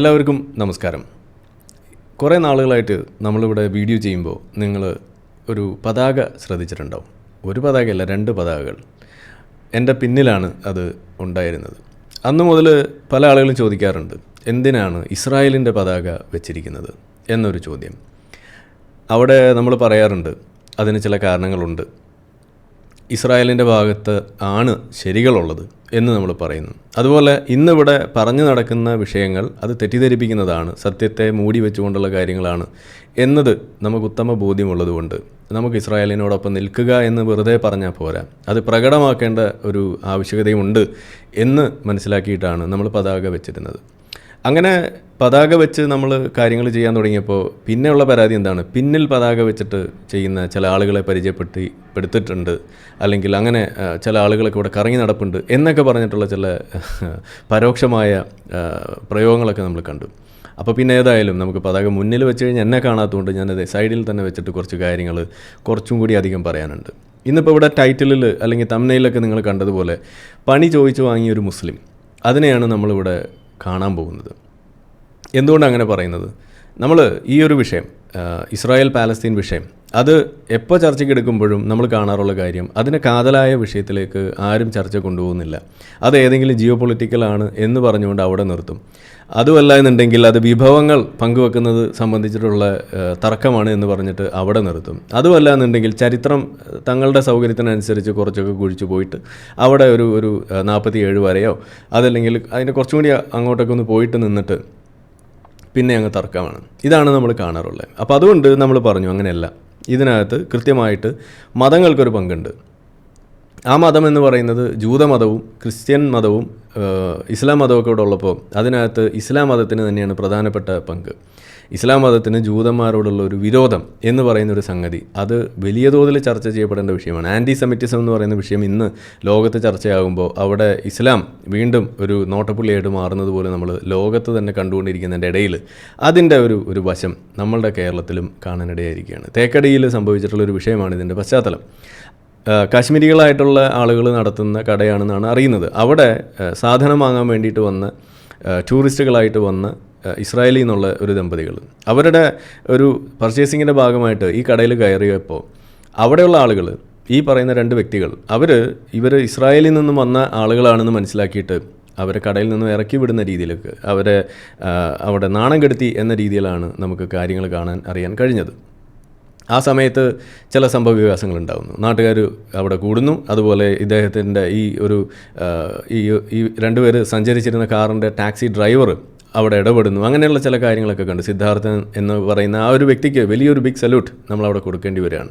എല്ലാവർക്കും നമസ്കാരം. കുറേ നാളുകളായിട്ട് നമ്മളിവിടെ വീഡിയോ ചെയ്യുമ്പോൾ നിങ്ങൾ ഒരു പതാക ശ്രദ്ധിച്ചിട്ടുണ്ടാവും. ഒരു പതാകയല്ല രണ്ട് പതാകകൾ. എന്റെ പിന്നിലാണ് അത് ഉണ്ടായിരുന്നത്. അന്ന് മുതൽ പല ആളുകളും ചോദിക്കാറുണ്ട് എന്തിനാണ് ഇസ്രായേലിന്റെ പതാക വെച്ചിരിക്കുന്നത് എന്നൊരു ചോദ്യം. അവിടെ നമ്മൾ പറയാറുണ്ട് അതിന് ചില കാരണങ്ങളുണ്ട്. ഇസ്രായേലിന്റെ ഭാഗത്ത് ആണ് ശരികളുള്ളത്. എന്ന് നമ്മൾ പറയുന്നു. അതുപോലെ ഇന്നിവിടെ പറഞ്ഞു നടക്കുന്ന വിഷയങ്ങൾ അത് തെറ്റിദ്ധരിപ്പിക്കുന്നതാണ് സത്യത്തെ മൂടി വെച്ചുകൊണ്ടുള്ള കാര്യങ്ങളാണ് എന്നത് നമുക്ക് ഉത്തമ ബോധ്യമുള്ളതുകൊണ്ട്. നമുക്ക് ഇസ്രായേലിനോടൊപ്പം നിൽക്കുക എന്ന് വെറുതെ പറഞ്ഞാൽ പോരാ. അത് പ്രകടമാക്കേണ്ട ഒരു ആവശ്യകതയുമുണ്ട് എന്ന് മനസ്സിലാക്കിയിട്ടാണ് നമ്മൾ പതാക വെച്ചിരുന്നത്. അങ്ങനെ പതാക വെച്ച് നമ്മൾ കാര്യങ്ങൾ ചെയ്യാൻ തുടങ്ങിയപ്പോൾ പിന്നെയുള്ള പരാതി എന്താണ്? പിന്നിൽ പതാക വെച്ചിട്ട് ചെയ്യുന്ന ചില ആളുകളെ പരിചയപ്പെട്ടി പെടുത്തിട്ടുണ്ട്. അല്ലെങ്കിൽ അങ്ങനെ ചില ആളുകളൊക്കെ ഇവിടെ കറങ്ങി നടപ്പുണ്ട് എന്നൊക്കെ പറഞ്ഞിട്ടുള്ള ചില പരോക്ഷമായ പ്രയോഗങ്ങളൊക്കെ നമ്മൾ കണ്ടു. അപ്പോൾ പിന്നെ ഏതായാലും നമുക്ക് പതാക മുന്നിൽ വെച്ച് കഴിഞ്ഞാൽ എന്നെ കാണാത്തതുകൊണ്ട് ഞാനത് സൈഡിൽ തന്നെ വെച്ചിട്ട് കുറച്ച് കാര്യങ്ങൾ കുറച്ചും കൂടി അധികം പറയാനുണ്ട്. ഇന്നിപ്പോൾ ഇവിടെ ടൈറ്റിലിൽ അല്ലെങ്കിൽ തമ്മനയിലൊക്കെ നിങ്ങൾ കണ്ടതുപോലെ പണി ചോദിച്ചു വാങ്ങിയ ഒരു മുസ്ലിം. അതിനെയാണ് നമ്മളിവിടെ കാണാൻ പോകുന്നത്. എന്തുകൊണ്ടാണ് അങ്ങനെ പറയുന്നത്? നമ്മൾ ഈ ഒരു വിഷയം ഇസ്രായേൽ പാലസ്തീൻ വിഷയം അത് എപ്പോൾ ചർച്ചയ്ക്ക് എടുക്കുമ്പോഴും നമ്മൾ കാണാറുള്ള കാര്യം അതിന് കാതലായ വിഷയത്തിലേക്ക് ആരും ചർച്ച കൊണ്ടുപോകുന്നില്ല. അത് ഏതെങ്കിലും ജിയോ പൊളിറ്റിക്കലാണ് എന്ന് പറഞ്ഞുകൊണ്ട് അവിടെ നിർത്തും. അതുമല്ല എന്നുണ്ടെങ്കിൽ അത് വിഭവങ്ങൾ പങ്കുവെക്കുന്നത് സംബന്ധിച്ചിട്ടുള്ള തർക്കമാണ് എന്ന് പറഞ്ഞിട്ട് അവിടെ നിർത്തും. അതുമല്ല എന്നുണ്ടെങ്കിൽ ചരിത്രം തങ്ങളുടെ സൗകര്യത്തിനനുസരിച്ച് കുറച്ചൊക്കെ കുഴിച്ചു പോയിട്ട് അവിടെ ഒരു ഒരു നാൽപ്പത്തി ഏഴ് വരെയോ അതല്ലെങ്കിൽ അതിന്റെ കുറച്ചും കൂടി അങ്ങോട്ടൊക്കെ ഒന്ന് പോയിട്ട് നിന്നിട്ട് പിന്നെ അങ്ങ് തർക്കമാണ്. ഇതാണ് നമ്മൾ കാണാറുള്ളത്. അപ്പോൾ അതുകൊണ്ട് നമ്മൾ പറഞ്ഞു അങ്ങനെയല്ല. ഇതിനകത്ത് കൃത്യമായിട്ട് മതങ്ങൾക്കൊരു പങ്കുണ്ട്. ആ മതം എന്ന് പറയുന്നത് ജൂതമതവും ക്രിസ്ത്യൻ മതവും ഇസ്ലാം മതമൊക്കെ ഇവിടെ ഉള്ളപ്പോൾ അതിനകത്ത് ഇസ്ലാം മതത്തിന് തന്നെയാണ് പ്രധാനപ്പെട്ട പങ്ക്. ഇസ്ലാം മതത്തിന് ജൂതന്മാരോടുള്ള ഒരു വിരോധം എന്ന് പറയുന്ന ഒരു സംഗതി അത് വലിയ തോതിൽ ചർച്ച ചെയ്യപ്പെടേണ്ട വിഷയമാണ്. ആന്റി സെമിറ്റിസം എന്ന് പറയുന്ന വിഷയം ഇന്ന് ലോകത്ത് ചർച്ചയാകുമ്പോൾ അവിടെ ഇസ്ലാം വീണ്ടും ഒരു നോട്ടപ്പുള്ളിയായിട്ട് മാറുന്നത് പോലെ നമ്മൾ ലോകത്ത് തന്നെ കണ്ടുകൊണ്ടിരിക്കുന്നതിന്റെ ഇടയിൽ അതിന്റെ ഒരു ഒരു വശം നമ്മളുടെ കേരളത്തിലും കാണാനിടയായിരിക്കുകയാണ്. തേക്കടിയിൽ സംഭവിച്ചിട്ടുള്ള ഒരു വിഷയമാണ് ഇതിന്റെ പശ്ചാത്തലം. കാശ്മീരികളായിട്ടുള്ള ആളുകൾ നടത്തുന്ന കടയാണെന്നാണ് അറിയുന്നത്. അവിടെ സാധനം വാങ്ങാൻ വേണ്ടിയിട്ട് വന്ന ടൂറിസ്റ്റുകളായിട്ട് വന്ന ഇസ്രായേലിൽ നിന്നുള്ള ഒരു ദമ്പതികൾ. അവരുടെ ഒരു പർച്ചേസിങ്ങിന്റെ ഭാഗമായിട്ട് ഈ കടയിൽ കയറിയപ്പോൾ അവിടെയുള്ള ആളുകൾ ഈ പറയുന്ന രണ്ട് വ്യക്തികൾ അവർ ഇവർ ഇസ്രായേലിൽ നിന്നും വന്ന ആളുകളാണെന്ന് മനസ്സിലാക്കിയിട്ട് അവരെ കടയിൽ നിന്നും ഇറക്കി വിടുന്ന രീതിയിലേക്ക് അവരെ അവിടെ നാണം കെടുത്തി എന്ന രീതിയിലാണ് നമുക്ക് കാര്യങ്ങൾ കാണാൻ അറിയാൻ കഴിഞ്ഞത്. ആ സമയത്ത് ചില സംഭവ വികാസങ്ങൾ ഉണ്ടാകുന്നു നാട്ടുകാർ അവിടെ കൂടുന്നു. അതുപോലെ ഇദ്ദേഹത്തിന്റെ ഈ ഒരു ഈ ഈ രണ്ടുപേർ സഞ്ചരിച്ചിരുന്ന കാറിന്റെ ടാക്സി ഡ്രൈവർ അവിടെ ഇടപെടുന്നു. അങ്ങനെയുള്ള ചില കാര്യങ്ങളൊക്കെ കണ്ടു സിദ്ധാർത്ഥൻ എന്ന് പറയുന്ന ആ ഒരു വ്യക്തിക്ക് വലിയൊരു ബിഗ് സല്യൂട്ട് നമ്മളവിടെ കൊടുക്കേണ്ടി വരികയാണ്.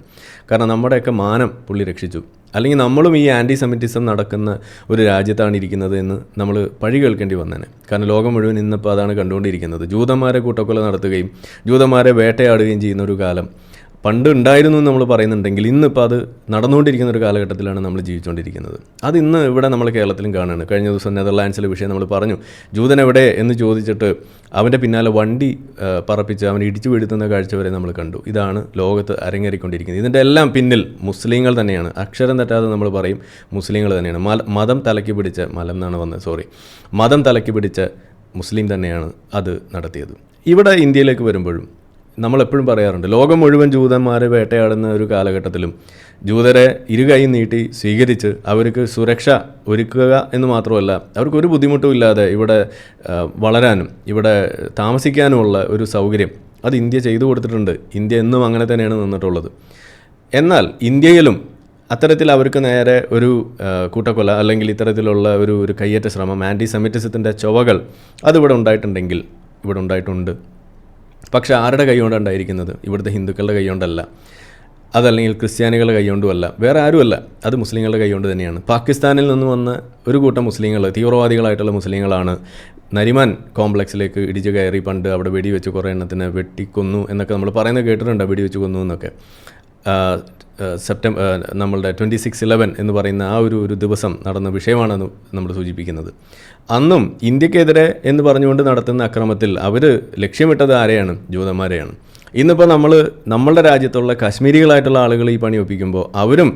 കാരണം നമ്മുടെയൊക്കെ മാനം പുള്ളി രക്ഷിച്ചു. അല്ലെങ്കിൽ നമ്മളും ഈ ആന്റി സെമിറ്റിസം നടക്കുന്ന ഒരു രാജ്യത്താണ് ഇരിക്കുന്നത് എന്ന് നമ്മൾ പഴി കേൾക്കേണ്ടി വന്നേനെ. കാരണം ലോകം മുഴുവൻ ഇന്നിപ്പോൾ അതാണ് കണ്ടുകൊണ്ടിരിക്കുന്നത്. ജൂതന്മാരെ കൂട്ടക്കൊല നടത്തുകയും ജൂതന്മാരെ വേട്ടയാടുകയും ചെയ്യുന്ന ഒരു കാലം. പണ്ട് ഉണ്ടായിരുന്നു എന്ന് നമ്മൾ പറയുന്നുണ്ടെങ്കിൽ ഇന്നിപ്പോൾ അത് നടന്നുകൊണ്ടിരിക്കുന്ന ഒരു കാലഘട്ടത്തിലാണ് നമ്മൾ ജീവിച്ചുകൊണ്ടിരിക്കുന്നത്. അത് ഇന്ന് ഇവിടെ നമ്മൾ കേരളത്തിലും കാണുകയാണ് കഴിഞ്ഞ ദിവസം നെതർലാൻഡ്സിലെ വിഷയം നമ്മൾ പറഞ്ഞു. ജൂതൻ എവിടെ എന്ന് ചോദിച്ചിട്ട് അവന്റെ പിന്നാലെ വണ്ടി പറപ്പിച്ച് അവൻ ഇടിച്ചു വീഴ്ത്തുന്ന കാഴ്ച വരെ നമ്മൾ കണ്ടു. ഇതാണ് ലോകത്ത് അരങ്ങേറിക്കൊണ്ടിരിക്കുന്നത്. ഇതിന്റെ എല്ലാം പിന്നിൽ മുസ്ലിങ്ങൾ തന്നെയാണ്. അക്ഷരം തെറ്റാതെ നമ്മൾ പറയും മുസ്ലിങ്ങൾ തന്നെയാണ്. മതം തലക്കി പിടിച്ച മലം എന്നാണ് വന്നത്. സോറി മതം തലക്കി പിടിച്ച മുസ്ലിം തന്നെയാണ് അത് നടത്തിയത്. ഇവിടെ ഇന്ത്യയിലേക്ക് വരുമ്പോഴും നമ്മളെപ്പോഴും പറയാറുണ്ട് ലോകം മുഴുവൻ ജൂതന്മാരെ വേട്ടയാടുന്ന ഒരു കാലഘട്ടത്തിലും ജൂതരെ ഇരുകൈ നീട്ടി സ്വീകരിച്ച് അവർക്ക് സുരക്ഷ ഒരുക്കുക എന്ന് മാത്രമല്ല അവർക്ക് ഒരു ബുദ്ധിമുട്ടും ഇല്ലാതെ ഇവിടെ വളരാനും ഇവിടെ താമസിക്കാനുമുള്ള ഒരു സൗകര്യം അത് ഇന്ത്യ ചെയ്തു കൊടുത്തിട്ടുണ്ട്. ഇന്ത്യ എന്നും അങ്ങനെ തന്നെയാണ് നിന്നിട്ടുള്ളത്. എന്നാൽ ഇന്ത്യയിലും അത്തരത്തിൽ അവർക്ക് നേരെ ഒരു കൂട്ടക്കൊല അല്ലെങ്കിൽ ഇത്തരത്തിലുള്ള ഒരു ഒരു കയ്യേറ്റ ശ്രമം ആന്റി സെമിറ്റിസത്തിന്റെ ചുവകൾ അതിവിടെ ഉണ്ടായിട്ടുണ്ടെങ്കിൽ ഇവിടെ ഉണ്ടായിട്ടുണ്ട്. പക്ഷെ ആരുടെ കൈകൊണ്ടാണ് ഉണ്ടായിരിക്കുന്നത്? ഇവിടുത്തെ ഹിന്ദുക്കളുടെ കൈകൊണ്ടല്ല. അതല്ലെങ്കിൽ ക്രിസ്ത്യാനികളുടെ കൈകൊണ്ടുമല്ല. വേറെ ആരുമല്ല. അത് മുസ്ലിങ്ങളുടെ കൈകൊണ്ട് തന്നെയാണ്. പാകിസ്ഥാനിൽ നിന്ന് വന്ന ഒരു കൂട്ടം മുസ്ലിങ്ങൾ തീവ്രവാദികളായിട്ടുള്ള മുസ്ലിങ്ങളാണ് നരിമാൻ കോംപ്ലക്സിലേക്ക് ഇടിച്ച് കയറി പണ്ട് അവിടെ വെടിവെച്ച് കുറേ എണ്ണത്തിന് വെട്ടിക്കൊന്നു എന്നൊക്കെ നമ്മൾ പറയുന്നത് കേട്ടിട്ടുണ്ട്? വെടിവെച്ച് കൊന്നു എന്നൊക്കെ. സെപ്റ്റംബർ നമ്മളുടെ ട്വന്റി സിക്സ് ഇലവൻ എന്ന് പറയുന്ന ആ ഒരു ഒരു ദിവസം നടന്ന വിഷയമാണ് നമ്മൾ സൂചിപ്പിക്കുന്നത്. അന്നും ഇന്ത്യക്കെതിരെ എന്ന് പറഞ്ഞുകൊണ്ട് നടത്തുന്ന അക്രമത്തിൽ അവർ ലക്ഷ്യമിട്ടത് ആരെയാണ്? ജൂതന്മാരെയാണ്. ഇന്നിപ്പോൾ നമ്മൾ നമ്മളുടെ രാജ്യത്തുള്ള കാശ്മീരികളായിട്ടുള്ള ആളുകൾ ഈ പണി ഒപ്പിക്കുമ്പോൾ അവരും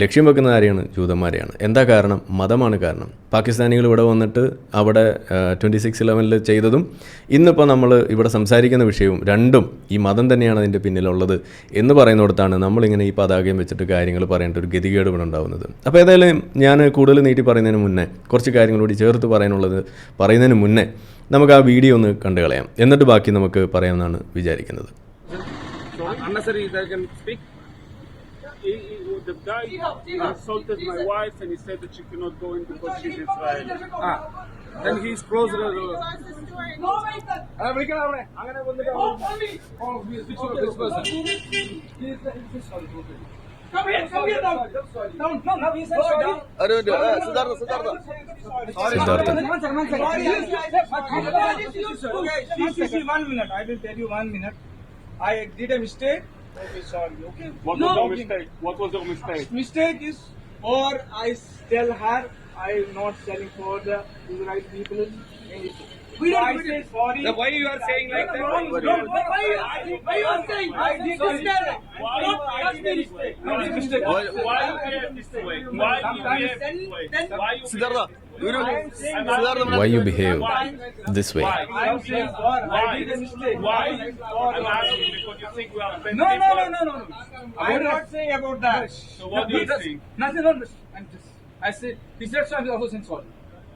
ലക്ഷ്യം വെക്കുന്ന ആരെയാണ്? ജൂതന്മാരെയാണ്. എന്താ കാരണം? മതമാണ് കാരണം. പാകിസ്ഥാനികൾ ഇവിടെ വന്നിട്ട് അവിടെ ട്വന്റി സിക്സ് ഇലവനിൽ ചെയ്തതും ഇന്നിപ്പോൾ നമ്മൾ ഇവിടെ സംസാരിക്കുന്ന വിഷയവും രണ്ടും ഈ മതം തന്നെയാണ് അതിന്റെ പിന്നിലുള്ളത് എന്ന് പറയുന്നിടത്താണ് നമ്മളിങ്ങനെ ഈ പതാകയും വെച്ചിട്ട് കാര്യങ്ങൾ പറയേണ്ട ഒരു ഗതികേട് ഇവിടെ ഉണ്ടാകുന്നത് അപ്പോൾ ഏതായാലും ഞാൻ കൂടുതൽ നീട്ടി പറയുന്നതിന് മുന്നേ കുറച്ച് കാര്യങ്ങൾ കൂടി ചേർത്ത് പറയാനുള്ളത് പറയുന്നതിന് മുന്നേ നമുക്ക് ആ വീഡിയോ ഒന്ന് കണ്ടു കളയാം. എന്നിട്ട് ബാക്കി നമുക്ക് പറയാമെന്നാണ് വിചാരിക്കുന്നത്. unnecessary I can speak. have assaulted my wife, and he said that she cannot go in because she's Israeli. Ah. Then he's closer to the. He is the. Come sorry. I did a mistake. Okay, sorry. Okay. What no, was the mistake? What was the mistake? Mistake is, or I tell her I'm not selling for the Israeli people. Anything. We don't I say sorry. The why you are saying like that? Wrong. No, no, why, why, why you are saying? I did mistake. Not Kashmiri mistake. Why you behave this? Why you are this? Why you are this way? why you behave this way. No, no, no, no, no. I'm not saying about that. So what do you think? Nothing, no, I'm just. I say he said, so I'm also saying sorry.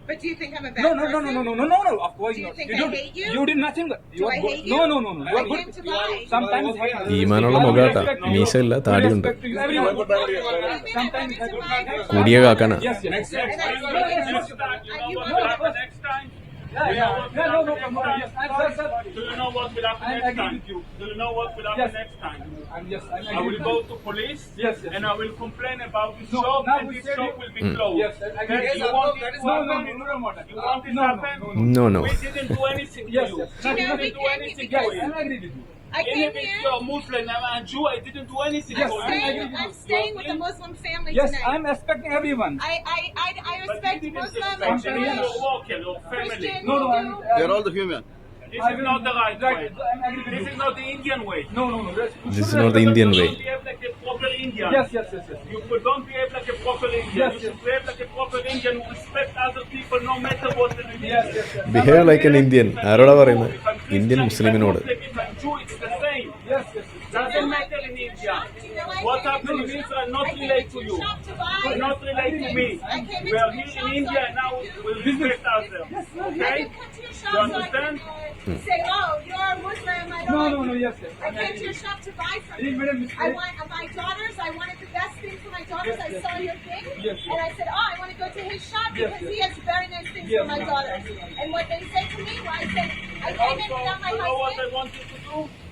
But do you think I'm a bad No, no, no, no, no, no, no, no, no, of course Do you not. think I hate you? You did nothing. You Do are I good. hate No, you? no, no, no. I You are came to lie. Sometimes ഈമാനുള്ള മുഖാട്ടാ മീശയില്ല താടിയുണ്ട് Everyone. Sometimes Sometimes I do not കൂടിയ കാക്കാനാ Yes, yes. Next And I you You know will happen what? next time? Yeah, yeah. what Yeah, no, no, no, yes. I'm sorry, sir. Do you know what will happen I next agree time? with you. Do you know what will happen Yes. next time? I'm just, I'm I will go to police Yes, yes. and I will complain about this No, shop now and we this said shop you- will be mm. closed. Yes, I Okay? agree. You want this to No, no, happen? no, no, no, no. You want this No, to no, happen? no, No, no. We didn't do anything Yes, to you. yes. We know, didn't do anything because to I you. agree with you. I came Even if here. you're a Muslim and I'm a Jew, I didn't do anything Yes, for I you. agree. Staying, I'm staying with a Muslim family Yes, tonight. I'm expecting everyone. I, I, I, I But respect you didn't Muslim respect and them. You're Jewish. walking, your family. Christian, No, no, you I'm, do. Um, they are all the human. This I is not the right way. Agree with This is not the Indian way. No, no, no. This is not the Indian way. You behave like a proper Indian. Yes, yes, yes, yes. You could don't behave like a proper Indian. Yes, you should yes. behave like a proper Indian who respect other people no matter what the religion Yes, yes, yes. Behave like an Indian ആരോടാ പറയുന്നത് Indian മുസ്ലിമിനോട് if I'm Jew, it's the same. Yes, yes, yes. Doesn't matter in India. What happened in Israel not relate to you. Not relate to me. We are here in India and now. We respect ourselves. Okay? Can come to your shop You so I can uh, say, oh, you're a Muslim. I don't No, like no, no, yes, yes. I came to your shop to buy something. make a mistake. I want uh, my daughters. I wanted the best thing for my daughters. Yes, I yes. saw your thing, Yes, and I said, "Oh, I want to go to his shop because he has very nice things for my daughters." And what they said to me, well, I said, "I came in without my you know what I husband." want you to do?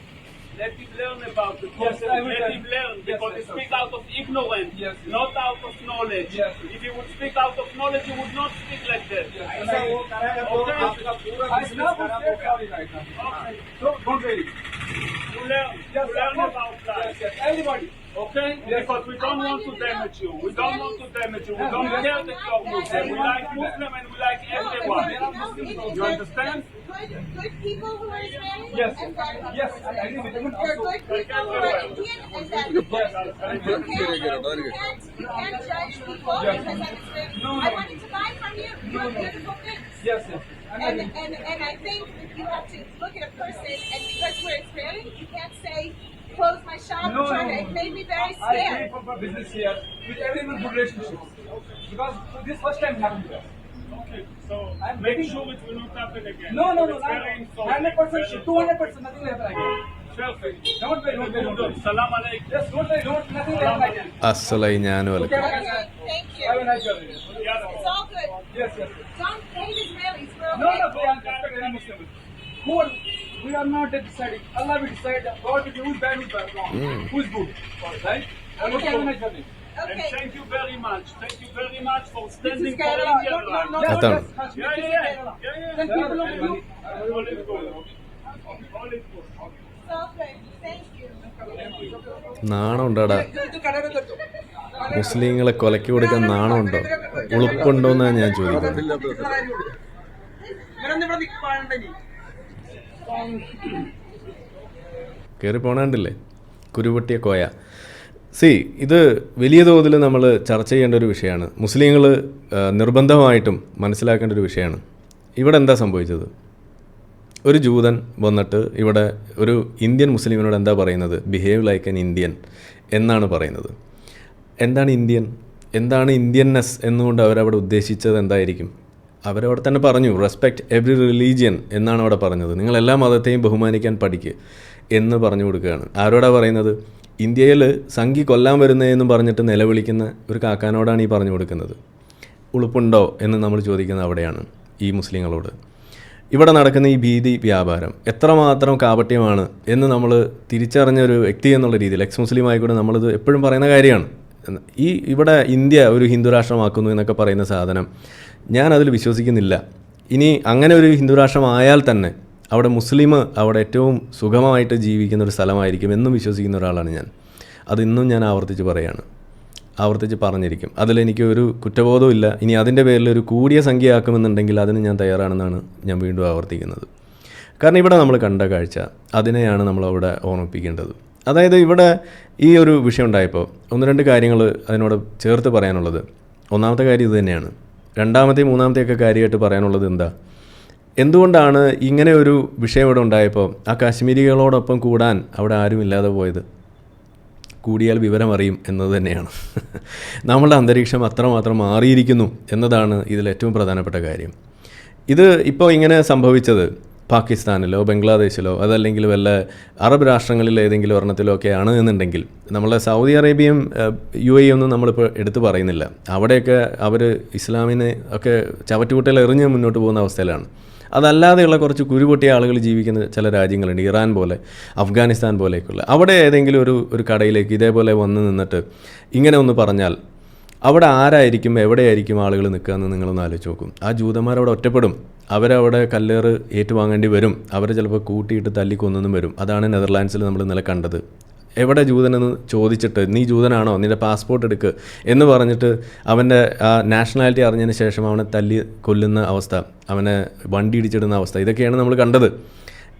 Let him learn about the concept. Yes, let him learn because yes, he speaks out of ignorance, yes, not out of knowledge. Yes. If he would speak out of knowledge, he would not speak like that. Yes. Okay. So, don't read it. Learn. Yes, learn about that. Yes, yes. Everybody. Okay? Yes. Because we don't want to you to know damage you. We don't want to damage you. We don't Yes. care that you're Muslim. We like Muslim and we like everyone. you know, it- it- You there's- understand? Good, good people who are Israeli Yes. and bad people. Yes, I with you. There are good people who are Indian and bad people. Yes. You can't, you can't, you can't judge people Yes. because I'm Israeli. No, I wanted to buy from you. You have beautiful things. Yes, yes. And, and, and I think you have to look at a person, and because we're Israeli, you can't say, close my shop. No, try no, to- no. It made me very I pay scared. for for business here with everyone good relationships. Because this first time happened to us. Okay, so I'm make making- sure it will not happen again. No, no, no. It's very insulting. Hundred percent, Very two hundred percent, nothing will happen again. Perfect. Don't worry, don't worry, don't worry. Salam alaikum. Yes, don't worry, don't, nothing will happen again. അസലായി ഞാനും അല്ല Okay, Okay, okay. thank Have a you. nice journey. It's all good. Yes, yes. Don't hate Israelis. We're No, okay. no, we are respect every Muslim. Who are, we are not deciding. Allah will decide. God will who's bad, bad, wrong, is good, right? And okay, Okay. Okay. nice. And thank you very much. Thank you very much for standing for India. No, no, no, Yeah, yeah, is yeah. Kerala. Yeah, yeah. Then people. All is good. All is good. Thank you. മുസ്ലിങ്ങളെ കൊലക്കി കൊടുക്കാൻ നാണമുണ്ടോ ഉളുപ്പുണ്ടോന്നാണ് ഞാൻ ചോദിക്കുന്നത്. കയറി പോണാണ്ടില്ലേ കുരുപൊട്ടിയ Koya. C ഇത് വലിയ തോതിൽ നമ്മൾ ചർച്ച ചെയ്യേണ്ട ഒരു വിഷയമാണ്. മുസ്ലിങ്ങൾ നിർബന്ധമായിട്ടും മനസ്സിലാക്കേണ്ട ഒരു വിഷയമാണ്. ഇവിടെ എന്താ സംഭവിച്ചത്? ഒരു ജൂതൻ വന്നിട്ട് ഇവിടെ ഒരു ഇന്ത്യൻ മുസ്ലിമിനോട് എന്താ പറയുന്നത്? ബിഹേവ് ലൈക്ക് എൻ ഇന്ത്യൻ എന്നാണ് പറയുന്നത്. എന്താണ് ഇന്ത്യൻ? എന്താണ് ഇന്ത്യൻനെസ് എന്നുകൊണ്ട് അവരവിടെ ഉദ്ദേശിച്ചത് എന്തായിരിക്കും? അവരവിടെ തന്നെ പറഞ്ഞു റെസ്പെക്റ്റ് എവറി റിലീജിയൻ എന്നാണ് അവിടെ പറഞ്ഞത്. നിങ്ങൾ എല്ലാ മതത്തെയും ബഹുമാനിക്കാൻ പഠിക്കുക എന്ന് പറഞ്ഞു കൊടുക്കുകയാണ്. ആരോടാ പറയുന്നത്? ഇന്ത്യയിൽ സംഘി കൊല്ലാൻ വരുന്നതെന്നും പറഞ്ഞിട്ട് നിലവിളിക്കുന്ന ഒരു കാക്കാനോടാണ് ഈ പറഞ്ഞു കൊടുക്കുന്നത്. ഉളുപ്പുണ്ടോ എന്ന് നമ്മൾ ചോദിക്കുന്നത് അവിടെയാണ് ഈ മുസ്ലിങ്ങളോട്. ഇവിടെ നടക്കുന്ന ഈ ഭീതി വ്യാപാരം എത്രമാത്രം കാപട്യമാണ് എന്ന് നമ്മൾ തിരിച്ചറിഞ്ഞ ഒരു വ്യക്തി എന്നുള്ള രീതിയിൽ എക്സ് മുസ്ലിം ആയിക്കൂടെ നമ്മളിത് എപ്പോഴും പറയുന്ന കാര്യമാണ്. ഈ ഇവിടെ ഇന്ത്യ ഒരു ഹിന്ദു രാഷ്ട്രമാക്കുന്നു എന്നൊക്കെ പറയുന്ന സാധനം ഞാൻ അതിൽ വിശ്വസിക്കുന്നില്ല. ഇനി അങ്ങനെ ഒരു ഹിന്ദു രാഷ്ട്രമായാൽ തന്നെ അവിടെ മുസ്ലിം അവിടെ ഏറ്റവും സുഖമായിട്ട് ജീവിക്കുന്ന ഒരു സ്ഥലമായിരിക്കും എന്നും വിശ്വസിക്കുന്ന ഒരാളാണ് ഞാൻ. അതിന്നും ഞാൻ ആവർത്തിച്ച് പറയാണ്. ആവർത്തിച്ച് പറഞ്ഞിരിക്കും. അതിലെനിക്ക് ഒരു കുറ്റബോധവും ഇല്ല. ഇനി അതിന്റെ പേരിൽ ഒരു കൂടിയ സംഖ്യ ആക്കുമെന്നുണ്ടെങ്കിൽ അതിന് ഞാൻ തയ്യാറാണെന്നാണ് ഞാൻ വീണ്ടും ആവർത്തിക്കുന്നത്. കാരണം ഇവിടെ നമ്മൾ കണ്ട കാഴ്ച അതിനെയാണ് നമ്മൾ അവിടെ ഓർമ്മിപ്പിക്കേണ്ടത്. അതായത് ഇവിടെ ഈ ഒരു വിഷയം ഉണ്ടായപ്പോൾ ഒന്ന് രണ്ട് കാര്യങ്ങൾ അതിനോട് ചേർത്ത് പറയാനുള്ളത്. ഒന്നാമത്തെ കാര്യം ഇത് തന്നെയാണ്. രണ്ടാമത്തെ മൂന്നാമത്തെയൊക്കെ കാര്യമായിട്ട് പറയാനുള്ളത് എന്താ? എന്തുകൊണ്ടാണ് ഇങ്ങനെ ഒരു വിഷയം ഇവിടെ ഉണ്ടായപ്പോൾ ആ കാശ്മീരികളോടൊപ്പം കൂടാൻ അവിടെ ആരും ഇല്ലാതെ പോയത്? കൂടിയാൽ വിവരം അറിയും എന്നത് തന്നെയാണ്. നമ്മളുടെ അന്തരീക്ഷം അത്രമാത്രം മാറിയിരിക്കുന്നു എന്നതാണ് ഇതിൽ ഏറ്റവും പ്രധാനപ്പെട്ട കാര്യം. ഇത് ഇപ്പോൾ ഇങ്ങനെ സംഭവിച്ചത് പാകിസ്ഥാനിലോ ബംഗ്ലാദേശിലോ അതല്ലെങ്കിൽ വല്ല അറബ് രാഷ്ട്രങ്ങളിൽ ഏതെങ്കിലും ഒരെണ്ണത്തിലോ ഒക്കെ ആണ് എന്നുണ്ടെങ്കിൽ നമ്മളെ സൗദി അറേബ്യയും യു എ ഒന്നും നമ്മളിപ്പോൾ എടുത്തു പറയുന്നില്ല. അവിടെയൊക്കെ അവർ ഇസ്ലാമിനെ ഒക്കെ ചവറ്റുകുട്ടയിൽ എറിഞ്ഞ് മുന്നോട്ട് പോകുന്ന അവസ്ഥയിലാണ്. അതല്ലാതെയുള്ള കുറച്ച് കുരുപൊട്ടിയ ആളുകൾ ജീവിക്കുന്ന ചില രാജ്യങ്ങളുണ്ട്. ഇറാൻ പോലെ അഫ്ഗാനിസ്ഥാൻ പോലെയൊക്കെയുള്ള. അവിടെ ഏതെങ്കിലും ഒരു ഒരു കടയിലേക്ക് ഇതേപോലെ വന്ന് നിന്നിട്ട് ഇങ്ങനെ ഒന്ന് പറഞ്ഞാൽ അവിടെ ആരായിരിക്കും എവിടെയായിരിക്കും ആളുകൾ നിൽക്കുക എന്ന് നിങ്ങളൊന്ന് ആലോചിച്ച് നോക്കും. ആ ജൂതന്മാർ അവിടെ ഒറ്റപ്പെടും. അവരവിടെ കല്ലേറ് ഏറ്റുവാങ്ങേണ്ടി വരും. അവരെ ചിലപ്പോൾ കൂട്ടിയിട്ട് തല്ലിക്കൊന്നും വരും. അതാണ് നെതർലാൻഡ്സിൽ നമ്മൾ ഇന്നലെ കണ്ടത്. എവിടെ ജൂതനെന്ന് ചോദിച്ചിട്ട് നീ ജൂതനാണോ? നിന്റെ പാസ്പോർട്ട് എടുക്ക്. എന്ന് പറഞ്ഞിട്ട് അവന്റെ ആ നാഷണാലിറ്റി അറിഞ്ഞതിന് ശേഷം അവനെ തല്ലി കൊല്ലുന്ന അവസ്ഥ അവനെ വണ്ടി ഇടിച്ചിടുന്ന അവസ്ഥ ഇതൊക്കെയാണ് നമ്മൾ കണ്ടത്.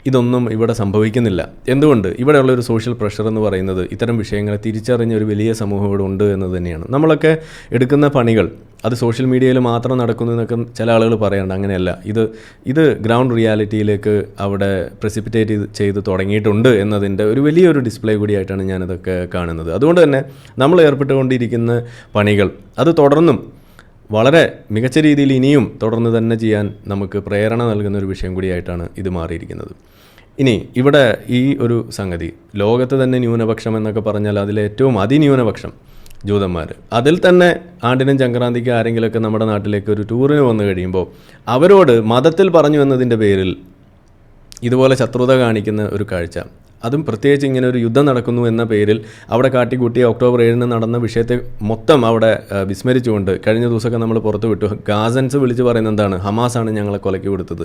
ഇതൊന്നും ഇവിടെ സംഭവിക്കുന്നില്ല. എന്തുകൊണ്ട്? ഇവിടെയുള്ള ഒരു സോഷ്യൽ പ്രഷർ എന്ന് പറയുന്നത് ഇത്തരം വിഷയങ്ങളെ തിരിച്ചറിഞ്ഞ ഒരു വലിയ സമൂഹം ഇവിടെ ഉണ്ട് എന്ന് തന്നെയാണ്. നമ്മളൊക്കെ എടുക്കുന്ന പണികൾ അത് സോഷ്യൽ മീഡിയയിൽ മാത്രം നടക്കുന്നു എന്നൊക്കെ ചില ആളുകൾ പറയാറുണ്ട്. അങ്ങനെയല്ല. ഇത് ഇത് ഗ്രൗണ്ട് റിയാലിറ്റിയിലേക്ക് അവിടെ പ്രസിപ്പിറ്റേറ്റ് ചെയ്ത് തുടങ്ങിയിട്ടുണ്ട് എന്നതിന്റെ ഒരു വലിയൊരു ഡിസ്പ്ലേ കൂടിയായിട്ടാണ് ഞാനിതൊക്കെ കാണുന്നത്. അതുകൊണ്ട് തന്നെ നമ്മൾ ഏർപ്പെട്ടുകൊണ്ടിരിക്കുന്ന പണികൾ അത് തുടർന്നും വളരെ മികച്ച രീതിയിൽ ഇനിയും തുടർന്ന് തന്നെ ചെയ്യാൻ നമുക്ക് പ്രേരണ നൽകുന്ന ഒരു വിഷയം കൂടിയായിട്ടാണ് ഇത് മാറിയിരിക്കുന്നത്. ഇനി ഇവിടെ ഈ ഒരു സംഗതി. ലോകത്ത് തന്നെ ന്യൂനപക്ഷം എന്നൊക്കെ പറഞ്ഞാൽ അതിലേറ്റവും അതിന്യൂനപക്ഷം ജൂതന്മാർ. അതിൽ തന്നെ ആണ്ടിനും സംക്രാന്തിക്ക് ആരെങ്കിലുമൊക്കെ നമ്മുടെ നാട്ടിലേക്ക് ഒരു ടൂറിന് വന്നു കഴിയുമ്പോൾ അവരോട് മതത്തിൽ പറഞ്ഞു എന്നതിന്റെ പേരിൽ ഇതുപോലെ ശത്രുത കാണിക്കുന്ന ഒരു കാഴ്ച. അതും പ്രത്യേകിച്ച് ഇങ്ങനെ ഒരു യുദ്ധം നടക്കുന്നു എന്ന പേരിൽ അവിടെ കാട്ടിക്കൂട്ടിയ ഒക്ടോബർ ഏഴിന് നടന്ന വിഷയത്തെ മൊത്തം അവിടെ വിസ്മരിച്ചുകൊണ്ട് കഴിഞ്ഞ ദിവസമൊക്കെ നമ്മൾ പുറത്തു വിട്ടു. ഗാസൻസ് വിളിച്ച് പറയുന്ന എന്താണ്? ഹമാസാണ് ഞങ്ങളെ കൊലക്കി കൊടുത്തത്